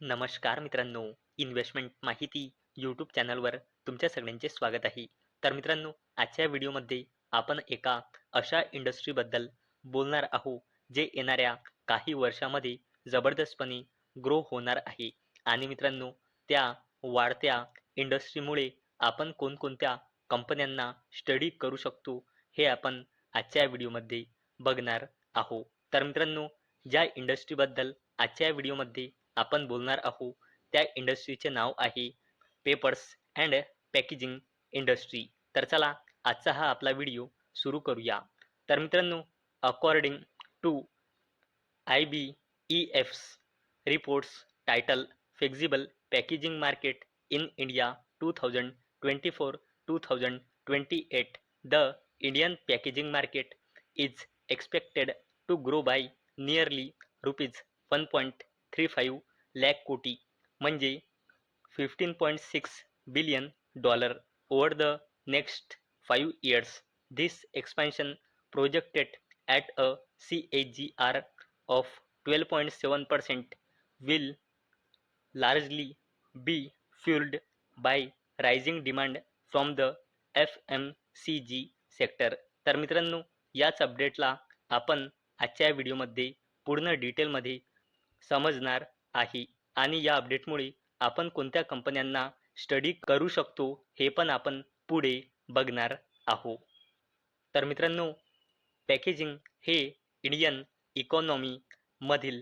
नमस्कार मित्रांनो इन्व्हेस्टमेंट माहिती यूट्यूब चॅनलवर तुमच्या सगळ्यांचे स्वागत आहे. तर मित्रांनो आजच्या व्हिडिओमध्ये आपण एका अशा इंडस्ट्रीबद्दल बोलणार आहोत जे येणाऱ्या काही वर्षामध्ये जबरदस्तपणे ग्रो होणार आहे. आणि मित्रांनो त्या वाढत्या इंडस्ट्रीमुळे आपण कोणकोणत्या कंपन्यांना स्टडी करू शकतो हे आपण आजच्या व्हिडिओमध्ये बघणार आहोत. तर मित्रांनो ज्या इंडस्ट्रीबद्दल आजच्या व्हिडिओमध्ये आपण बोलणार आहोत. त्या इंडस्ट्रीचे नाव आहे पेपर्स अँड पॅकेजिंग इंडस्ट्री. तर चला आजचा हा आपला व्हिडिओ सुरू करूया. तर मित्रांनो according to I B E F's reports title flexible packaging market in India two thousand twenty four two thousand twenty eight the Indian packaging market is expected to grow by nearly rupees one point three five lakh crore म्हणजे fifteen point six billion dollar over the next five years this expansion projected at a C A G R of twelve point seven percent will largely be fuelled by rising demand from the F M C G sector तर मित्रांनो याच अपडेटला आपण आजच्या व्हिडिओमध्ये पूर्ण डिटेलमध्ये समजणार आहे. आणि या अपडेटमुळे आपण कोणत्या कंपन्यांना स्टडी करू शकतो हे पण आपण पुढे बघणार आहो तर मित्रांनो पॅकेजिंग हे इंडियन इकॉनॉमीमधील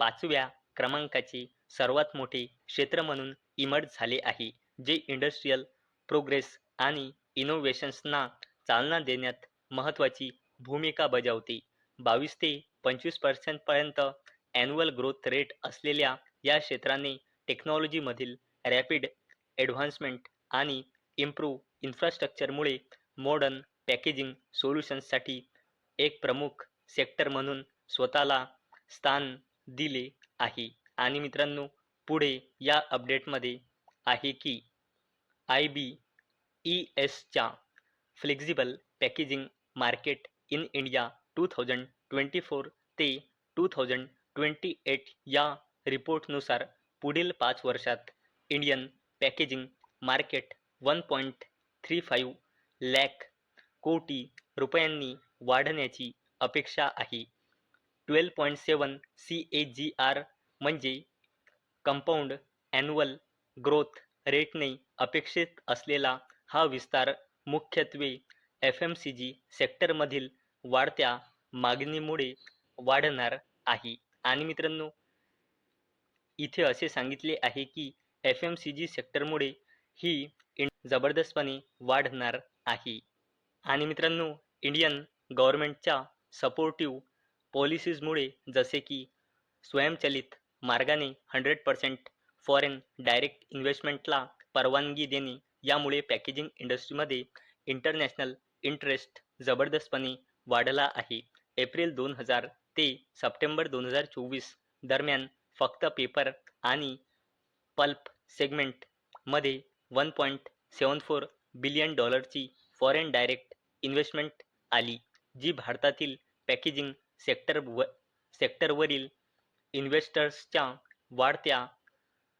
पाचव्या क्रमांकाचे सर्वात मोठे क्षेत्र म्हणून इमर्ज झाले आहे जे इंडस्ट्रीयल प्रोग्रेस आणि इनोव्हेशन्सना चालना देण्यात महत्त्वाची भूमिका बजावते. बावीस ते पंचवीस पर्सेंटपर्यंत ॲन्युअल ग्रोथ रेट असलेल्या या क्षेत्राने टेक्नॉलॉजीमधील रॅपिड ॲडव्हान्समेंट आणि इम्प्रूव्ह इन्फ्रास्ट्रक्चरमुळे मॉडर्न पॅकेजिंग सोल्युशन्ससाठी एक प्रमुख सेक्टर म्हणून स्वतःला स्थान दिले आहे. आणि मित्रांनो पुढे या अपडेटमध्ये आहे की आय बी ई एसच्या flexible packaging market in India two thousand twenty four ते टू थाउजंड ट्वेंटी एट या रिपोर्टनुसार पुढील पाच वर्षात Indian packaging market one point three five lakh crore रुपयांनी वाढण्याची अपेक्षा आहे. Twelve point seven C A G R म्हणजे कंपाऊंड ॲन्युअल ग्रोथ रेटने अपेक्षित असलेला हा विस्तार मुख्यत्वे एफ एम सी जी सेक्टरमधील वाढत्या मागणीमुळे वाढणार आहे. आणि मित्रांनो इथे असे सांगितले आहे की एफ एम सी जी सेक्टरमुळे ही जबरदस्तपणे वाढणार आहे. आणि मित्रांनो इंडियन गव्हर्मेंटच्या सपोर्टिव्ह पॉलिसीजमुळे जसे की स्वयंचलित मार्गाने हंड्रेड पर्सेंट फॉरेन डायरेक्ट इन्व्हेस्टमेंटला परवानगी देणे यामुळे पॅकेजिंग इंडस्ट्रीमध्ये इंटरनॅशनल इंटरेस्ट जबरदस्तपणे वाढला आहे. एप्रिल दोन हजार ते सप्टेंबर दोन हजार चोवीस दरम्यान फक्त पेपर आणि पल्प सेगमेंटमध्ये one point seven four billion डॉलरची फॉरेन डायरेक्ट इन्व्हेस्टमेंट आली जी भारतातील पॅकेजिंग सेक्टर व सेक्टरवरील इन्व्हेस्टर्सच्या वाढत्या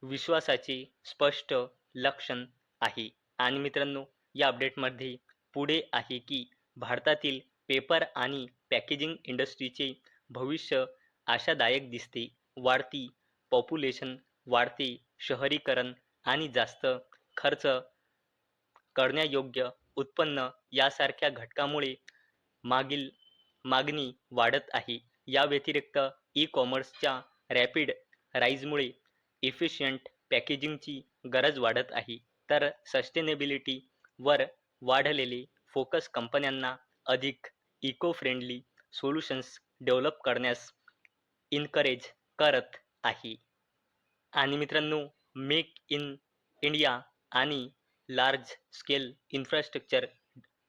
विश्वासाचे स्पष्ट लक्षण आहे. आणि मित्रांनो या अपडेटमध्ये पुढे आहे की भारतातील पेपर आणि पॅकेजिंग इंडस्ट्रीचे भविष्य आशादायक दिसते. वाढती पॉप्युलेशन वाढते शहरीकरण आणि जास्त खर्च करण्यायोग्य उत्पन्न यासारख्या घटकामुळे मागील मागणी वाढत आहे. या व्यतिरिक्त ई कॉमर्सच्या रॅपिड राईजमुळे इफिशियंट पॅकेजिंगची गरज वाढत आहे. तर सस्टेनेबिलिटीवर वाढलेले फोकस कंपन्यांना अधिक इको फ्रेंडली सोल्युशन्स डेव्हलप करण्यास इनकरेज करत आहे. आणि मित्रांनो मेक इन इंडिया आणि लार्ज स्केल इन्फ्रास्ट्रक्चर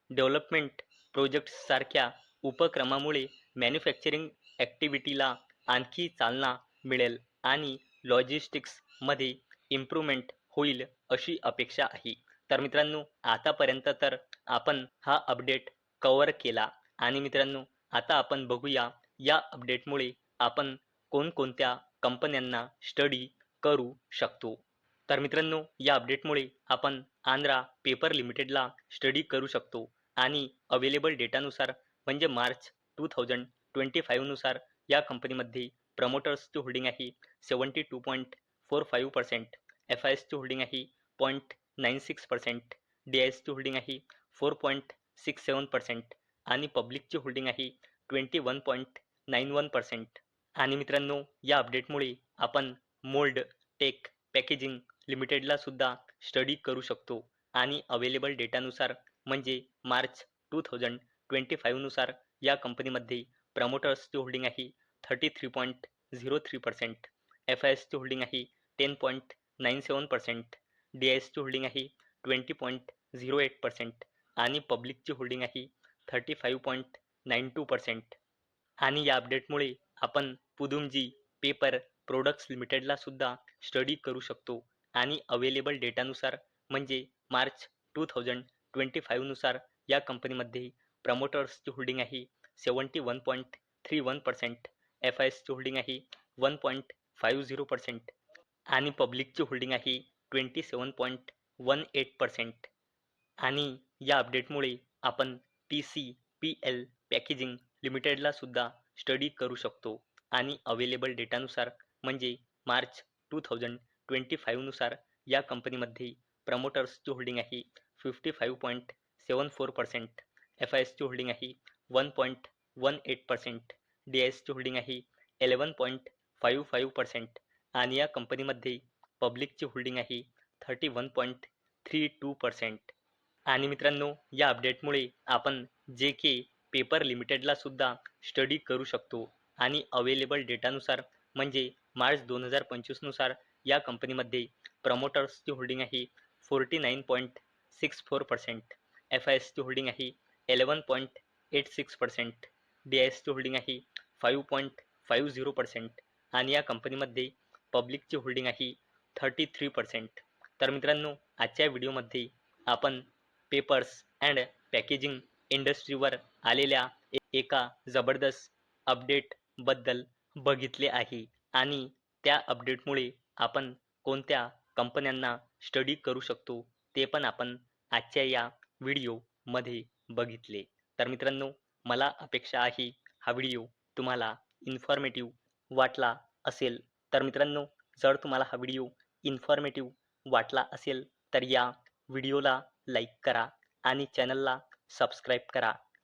डेव्हलपमेंट प्रोजेक्ट्ससारख्या उपक्रमामुळे मॅन्युफॅक्चरिंग ॲक्टिव्हिटीला आणखी चालना मिळेल आणि लॉजिस्टिक्समध्ये इम्प्रूव्हमेंट होईल अशी अपेक्षा आहे. तर मित्रांनो आतापर्यंत तर आपण हा अपडेट कवर केला. आणि मित्रांनो आता आपण बघूया या अपडेटमुळे आपण कोणकोणत्या कंपन्यांना स्टडी करू शकतो? तर मित्रांनो या अपडेटमुळे आपण आंध्रा पेपर लिमिटेडला स्टडी करू शकतो आणि अवेलेबल डेटानुसार म्हणजे मार्च टू थाउजंड ट्वेंटी फाईव्हनुसार या कंपनीमध्ये प्रमोटर्सची होल्डिंग आहे seventy two point four five percent F I एसची होल्डिंग आहे point nine six percent D I एसची होल्डिंग आहे four point six seven percent आणि पब्लिकची होल्डिंग आहे twenty one point nine one percent. आणि मित्रांनो या अपडेटमुळे आपण मोल्ड टेक पॅकेजिंग लिमिटेडला सुद्धा स्टडी करू शकतो. आणि अवेलेबल डेटानुसार म्हणजे मार्च टू थाउजंड ट्वेंटी फाईव्हनुसार या कंपनीमध्ये प्रमोटर्सची होल्डिंग आहे thirty three point zero three percent. F I एसची होल्डिंग आहे ten point nine seven percent. D I एसची होल्डिंग आहे twenty point zero eight percent. आणि पब्लिकची होल्डिंग आहे thirty five point nine two percent. आणि या अपडेटमुळे आपण पुदुमजी पेपर प्रोडक्ट्स लिमिटेडला सुद्धा स्टडी करू शकतो. आणि अवेलेबल डेटानुसार म्हणजे मार्च टू थाउजंड ट्वेंटी फाईव्हनुसार या कंपनीमध्ये प्रमोटर्सची होल्डिंग आहे seventy one point three one percent F I एसची होल्डिंग आहे one point five zero percent आणि पब्लिकची होल्डिंग आहे twenty seven point one eight percent आणि या अपडेटमुळे आपण T C P L packaging लिमिटेडला सुद्धा स्टडी करू शकतो. आणि अवेलेबल डेटानुसार म्हणजे मार्च टू थाउजंड ट्वेंटी फाईव्हनुसार या कंपनीमध्ये प्रमोटर्सची होल्डिंग आहे fifty five point seven four percent F I एसची होल्डिंग आहे one point one eight percent D I एसची होल्डिंग आहे eleven point five five percent आणि या कंपनीमध्ये पब्लिकची होल्डिंग आहे thirty one point three two percent. आणि मित्रांनो या अपडेटमुळे आपण जे के पेपर लिमिटेडला सुद्धा स्टडी करू शकतो आणि अवेलेबल डेटानुसार म्हणजे मार्च दोन हजार पंचवीसनुसार या कंपनीमध्ये प्रमोटर्सची होल्डिंग आहे forty nine point six four percent F I एसची होल्डिंग आहे eleven point eight six percent D I एसची होल्डिंग आहे five point five zero percent आणि या कंपनीमध्ये पब्लिकची होल्डिंग आहे थर्टी थ्री पर्सेंट. तर मित्रांनो आजच्या व्हिडिओमध्ये आपण पेपर्स अँड पॅकेजिंग इंडस्ट्रीवर आलेल्या ए- एका जबरदस्त अपडेटबद्दल बघितले आहे. आणि त्या अपडेटमुळे आपण कोणत्या कंपन्यांना स्टडी करू शकतो ते पण आपण आजच्या या व्हिडिओमध्ये बघितले. तर मित्रांनो मला अपेक्षा आहे हा व्हिडिओ तुम्हाला इन्फॉर्मेटिव्ह वाटला असेल. तर मित्रांनो जर तुम्हाला हा व्हिडिओ इन्फॉर्मेटिव्ह वाटला असेल तर या व्हिडिओला लाईक करा आणि चॅनलला सबस्क्राईब करा.